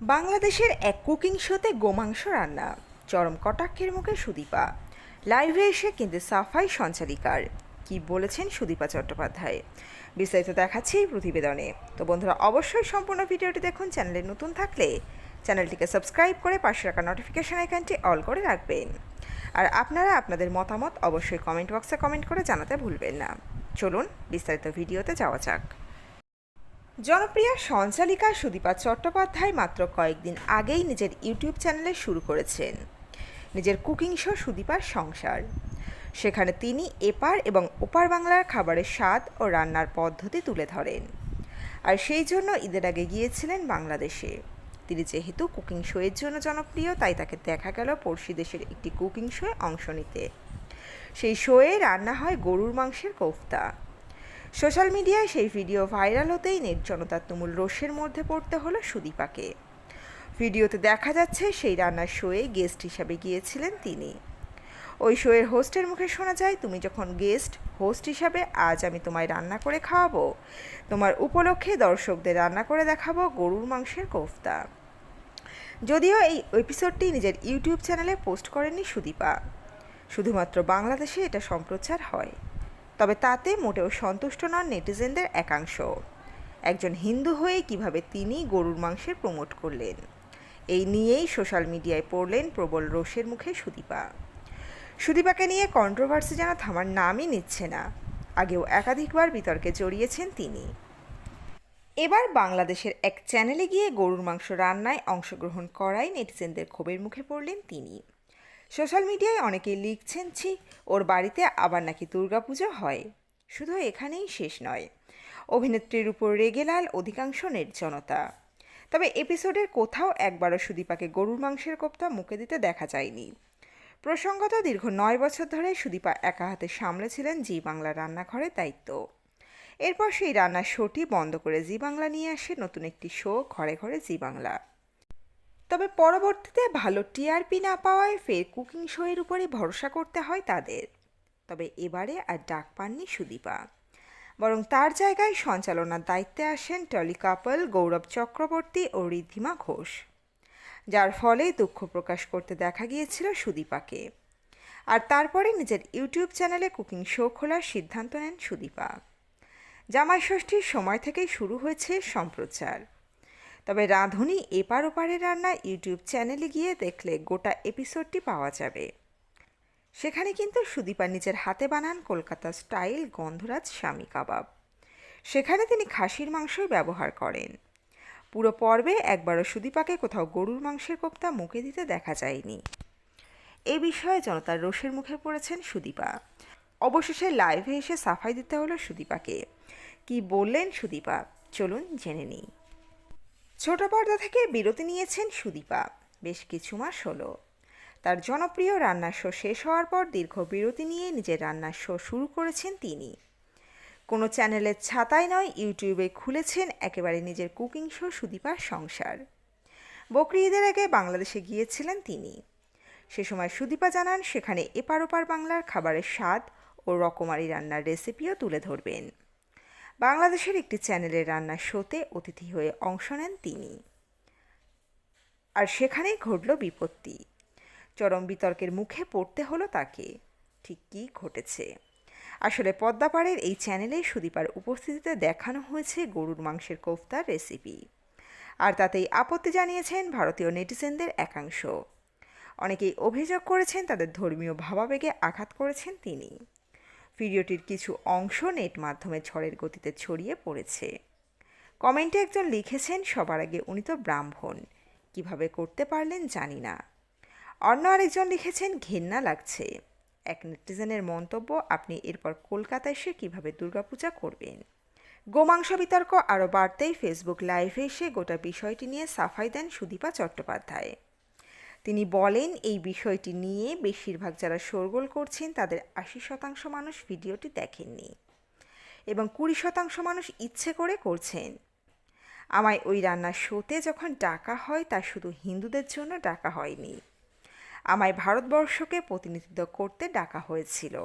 বাংলাদেশের এক কুকিং শোতে গোমাংস রান্না। চরম কটাক্ষের মুখে সুদীপা। লাইভে এসে কিন্তু সাফাই সঞ্চালিকার। কি বলেছেন সুদীপা চট্টোপাধ্যায়? বিস্তারিত দেখাচ্ছি এই প্রতিবেদনে। তো বন্ধুরা, অবশ্যই সম্পূর্ণ ভিডিওটি দেখুন, চ্যানেলে নতুন থাকলে চ্যানেলটিকে সাবস্ক্রাইব করে পাশে রাখা নোটিফিকেশন আইকনটি অল করে রাখবেন। আর আপনারা আপনাদের মতামত অবশ্যই কমেন্ট বক্সে কমেন্ট করে জানাতে ভুলবেন না। চলুন বিস্তারিত ভিডিওতে যাওয়া যাক। জনপ্রিয় সঞ্চালিকা সুদীপা চট্টোপাধ্যায় মাত্র কয়েকদিন আগেই নিজের ইউটিউব চ্যানেলে শুরু করেছেন। নিজের কুকিং শো সুদীপার সংসার। সেখানে তিনি এপার এবং ওপার বাংলার খাবারের স্বাদ ও রান্নার পদ্ধতি তুলে ধরেন। আর সেই জন্য ঈদের আগে গিয়েছিলেন বাংলাদেশে। তিনি যেহেতু কুকিং শোয়ের জন্য জনপ্রিয়, তাই তাকে দেখা গেল পড়শি দেশের একটি কুকিং শোয়ে অংশ নিতে। সেই শোয়ে রান্না হয় গরুর মাংসের কোফতা। সোশ্যাল মিডিয়ায় সেই ভিডিও ভাইরাল হতেই নেট জনতার তুমুল রোষের মধ্যে পড়তে হলো সুদীপাকে। ভিডিওতে দেখা যাচ্ছে সেই রান্নার শোয়ে গেস্ট হিসাবে গিয়েছিলেন তিনি। ওই শোয়ের হোস্টের মুখে শোনা যায়, তুমি যখন গেস্ট, হোস্ট হিসাবে আজ আমি তোমায় রান্না করে খাওয়াবো। তোমার উপলক্ষে দর্শকদের রান্না করে দেখাবো গরুর মাংসের কোফতা। যদিও এই এপিসোডটি নিজের ইউটিউব চ্যানেলে পোস্ট করেননি সুদীপা। শুধুমাত্র বাংলাদেশে এটা সম্প্রচার হয়। তবে তাতে মোটেও সন্তুষ্ট নন নেটিজেনদের একাংশ। একজন হিন্দু হয়ে কীভাবে তিনি গরুর মাংসের প্রমোট করলেন, এই নিয়েই সোশ্যাল মিডিয়ায় পড়লেন প্রবল রোষের মুখে সুদীপা। সুদীপাকে নিয়ে কন্ট্রোভার্সি যেন থামার নামই নিচ্ছে না, আগেও একাধিকবার বিতর্কে জড়িয়েছেন তিনি। এবার বাংলাদেশের এক চ্যানেলে গিয়ে গরুর মাংস রান্নায় অংশগ্রহণ করায় নেটিজেনদের ক্ষোভের মুখে পড়লেন তিনি। সোশ্যাল মিডিয়ায় অনেকেই লিখছেন, ছি, ওর বাড়িতে আবার নাকি দুর্গাপুজো হয়। শুধু এখানেই শেষ নয়। অভিনেত্রীর উপর রেগেলাল অধিকাংশ নির্জনতা তবে এপিসোডের কোথাও একবারও সুদীপাকে গরুর মাংসের কোপ্তা মুখে দিতে দেখা যায়নি। প্রসঙ্গত দীর্ঘ নয় বছর ধরে সুদীপা একা হাতে সামলেছিলেন জি বাংলা রান্নাঘরের দায়িত্ব। এরপর সেই রান্নার শোটি বন্ধ করে জি বাংলা নিয়ে আসে নতুন একটি শো ঘরে ঘরে জি বাংলা। তবে পরবর্তীতে ভালো টিআরপি না পাওয়ায় ফের কুকিং শোয়ের উপরে ভরসা করতে হয় তাদের। তবে এবারে আর ডাক পাননি সুদীপা। বরং তার জায়গায় সঞ্চালনার দায়িত্বে আসেন টলি কাপল, গৌরব চক্রবর্তী ও ঋদ্ধিমা ঘোষ। যার ফলে দুঃখ প্রকাশ করতে দেখা গিয়েছিল সুদীপাকে। আর তারপরে নিজের ইউটিউব চ্যানেলে কুকিং শো খোলার সিদ্ধান্ত নেন সুদীপা। জামাই ষষ্ঠীর সময় থেকেই শুরু হয়েছে সম্প্রচার। তবে রাঁধুনি এপার ওপারের রান্না ইউটিউব চ্যানেলে গিয়ে দেখলে গোটা এপিসোডটি পাওয়া যাবে। সেখানে কিন্তু সুদীপা নিজের হাতে বানান কলকাতা স্টাইল গন্ধরাজ স্বামী কাবাব। সেখানে তিনি খাসির মাংসই ব্যবহার করেন। পুরো পর্বে একবারও সুদীপাকে কোথাও গরুর মাংসের কোপ্তা মুখে দিতে দেখা যায়নি। এ বিষয়ে জনতার রোষের মুখে পড়েছেন সুদীপা। অবশেষে লাইভে এসে সাফাই দিতে হলো সুদীপাকে। কি বললেন সুদীপা? চলুন জেনে নিই। ছোট পর্দা থেকে বিরতি নিয়েছেন সুদীপা। বেশ কিছু মাস হলো। তার জনপ্রিয় রান্নার শো শেষ হওয়ার পর দীর্ঘ বিরতি নিয়ে নিজের রান্নার শো শুরু করেছেন তিনি। কোনো চ্যানেলের ছাতায় নয়, ইউটিউবে খুলেছেন একেবারে নিজের কুকিং শো সুদীপার সংসার। বকরি ঈদের আগে বাংলাদেশে গিয়েছিলেন তিনি। সে সময় সুদীপা জানান, সেখানে এপার ওপার বাংলার খাবারের স্বাদ ও রকমারি রান্নার রেসিপিও তুলে ধরবেন। বাংলাদেশের একটি চ্যানেলের রান্নার শোতে অতিথি হয়ে অংশ নেন তিনি। আর সেখানেই ঘটল বিপত্তি। চরম বিতর্কের মুখে পড়তে হলো তাকে। ঠিক কী ঘটেছে? আসলে পদ্মাপাড়ের এই চ্যানেলে সুদীপার উপস্থিতিতে দেখানো হয়েছে গরুর মাংসের কোফতার রেসিপি। আর তাতেই আপত্তি জানিয়েছেন ভারতীয় নেটিজেনদের একাংশ। অনেকেই অভিযোগ করেছেন তাদের ধর্মীয় ভাবাবেগে আঘাত করেছেন তিনি। ভিডিওটির কিছু অংশ নেট মাধ্যমে ঝড়ের গতিতে ছড়িয়ে পড়েছে। কমেন্টে একজন লিখেছেন, সবার আগে উনি তো ব্রাহ্মণ। কীভাবে করতে পারলেন জানি না। অন্য আরেকজন লিখেছেন, ঘেন্না লাগছে। এক নেটিজেনের মন্তব্য, আপনি এরপর কলকাতা এসে কীভাবে দুর্গাপূজা করবেন? গোমাংস বিতর্ক আরও বাড়তেই ফেসবুক লাইভে এসে গোটা বিষয়টি নিয়ে সাফাই দেন সুদীপা চট্টোপাধ্যায়। তিনি বলেন, এই বিষয়টি নিয়ে বেশিরভাগ যারা শোরগোল করছেন, তাদের আশি শতাংশ মানুষ ভিডিওটি দেখেননি এবং কুড়ি শতাংশ মানুষ ইচ্ছে করে করছেন। আমায় ওই রান্নার শোতে যখন ডাকা হয়, তা শুধু হিন্দুদের জন্য ডাকা হয়নি। আমায় ভারতবর্ষকে প্রতিনিধিত্ব করতে ডাকা হয়েছিল,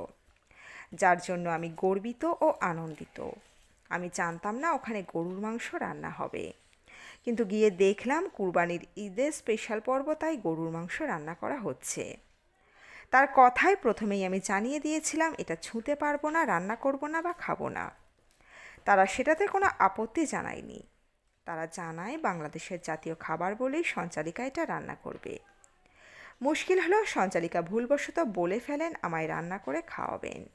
যার জন্য আমি গর্বিত ও আনন্দিত। আমি জানতাম না ওখানে গরুর মাংস রান্না হবে। কিন্তু গিয়ে দেখলাম কুরবানির ঈদের স্পেশাল পর্ব তাই গরুর মাংস রান্না করা হচ্ছে। তার কথায় প্রথমেই আমি জানিয়ে দিয়েছিলাম, এটা ছুঁতে পারব না, রান্না করব না বা খাব না। তারা সেটাতে কোনো আপত্তি জানায়নি। তারা জানায়, বাংলাদেশের জাতীয় খাবার বলেই সঞ্চালিকা এটা রান্না করবে। মুশকিল হলো সঞ্চালিকা ভুলবশত বলে ফেলেন, আমায় রান্না করে খাওয়াবেন।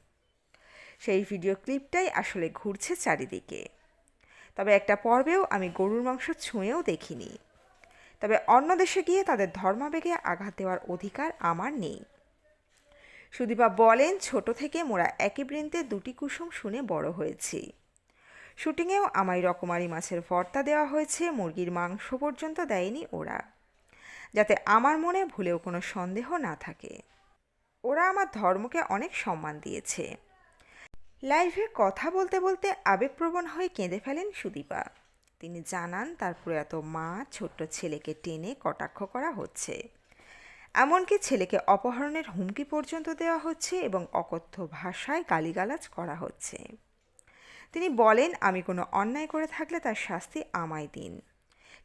সেই ভিডিও ক্লিপটাই আসলে ঘুরছে চারিদিকে। তবে একটা পর্বেও আমি গরুর মাংস ছুঁয়েও দেখিনি। তবে অন্য দেশে গিয়ে তাদের ধর্মাবেগে আঘাত দেওয়ার অধিকার আমার নেই। সুদীপা বলেন, ছোট থেকে মোরা একই বৃন্তে দুটি কুসুম শুনে বড় হয়েছি। শুটিংয়েও আমায় রকমারি মাছের ভর্তা দেওয়া হয়েছে, মুরগির মাংস পর্যন্ত দেয়নি ওরা, যাতে আমার মনে ভুলেও কোনো সন্দেহ না থাকে। ওরা আমার ধর্মকে অনেক সম্মান দিয়েছে। লাইভে কথা বলতে বলতে আবেগপ্রবণ হয়ে কেঁদে ফেলেন সুদীপা। তিনি জানান তার প্রয়াত মা, ছোট্ট ছেলেকে টেনে কটাক্ষ করা হচ্ছে। এমনকি ছেলেকে অপহরণের হুমকি পর্যন্ত দেওয়া হচ্ছে এবং অকথ্য ভাষায় গালিগালাজ করা হচ্ছে। তিনি বলেন, আমি কোনো অন্যায় করে থাকলে তার শাস্তি আমায় দিন।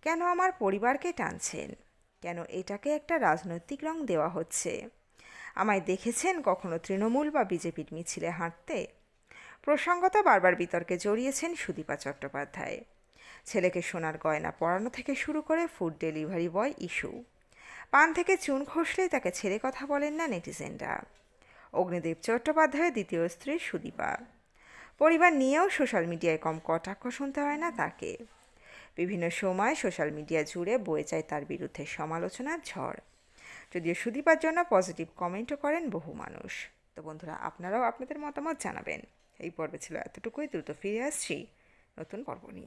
কেন আমার পরিবারকে টানছেন? কেন এটাকে একটা রাজনৈতিক রং দেওয়া হচ্ছে? আমায় দেখেছেন কখনো তৃণমূল বা বিজেপির মিছিলে হাঁটতে? প্রসঙ্গত বারবার বিতর্কে জড়িয়েছেন সুদীপা চট্টোপাধ্যায়। ছেলেকে সোনার গয়না পরানো থেকে শুরু করে ফুড ডেলিভারি বয় ইস্যু পান থেকে চুন খসলেই তাকে ছেড়ে কথা বলেন না নেটিজেনরা। অগ্নিদেব চট্টোপাধ্যায়ের দ্বিতীয় স্ত্রী সুদীপা। পরিবার নিয়েও সোশ্যাল মিডিয়ায় কম কটাক্ষ শুনতে হয় না তাকে। বিভিন্ন সময় সোশ্যাল মিডিয়া জুড়ে বয়ে যায় তার বিরুদ্ধে সমালোচনার ঝড়। যদিও সুদীপার জন্য পজিটিভ কমেন্টও করেন বহু মানুষ। তো বন্ধুরা, আপনারাও আপনাদের মতামত জানাবেন। এই পর্বে ছিল এতটুকুই দ্রুত ফিরে আসছি নতুন পর্ব নিয়ে।